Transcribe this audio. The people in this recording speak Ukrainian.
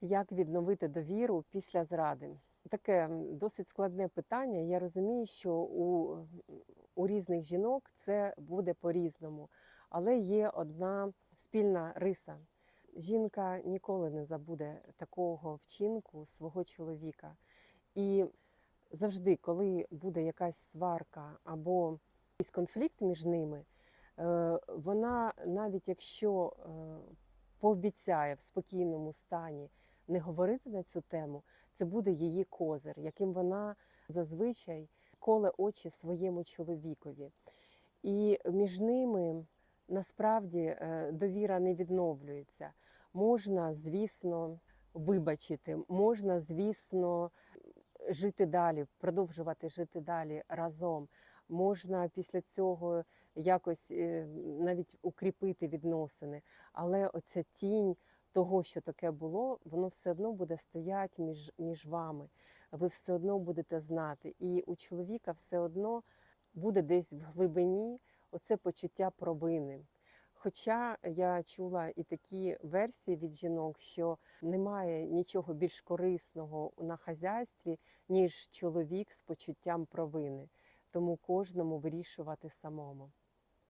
Як відновити довіру після зради? Таке досить складне питання. Я розумію, що у, у різних жінок це буде по-різному, але є одна спільна риса. Жінка ніколи не забуде такого вчинку свого чоловіка. І завжди, коли буде якась сварка або якийсь конфлікт між ними, е, вона, навіть якщо е, пообіцяє в спокійному стані не говорити на цю тему, це буде її козир, яким вона зазвичай коле очі своєму чоловікові. І між ними насправді е, довіра не відновлюється. Можна, звісно, вибачити, можна, звісно, жити далі, продовжувати жити далі разом. Можна після цього якось е, навіть укріпити відносини, але оця тінь того, що таке було, воно все одно буде стояти між, між вами. Ви все одно будете знати. І у чоловіка все одно буде десь в глибині оце почуття провини. Хоча я чула і такі версії від жінок, що немає нічого більш корисного на хазяйстві, ніж чоловік з почуттям провини. Тому кожному вирішувати самому.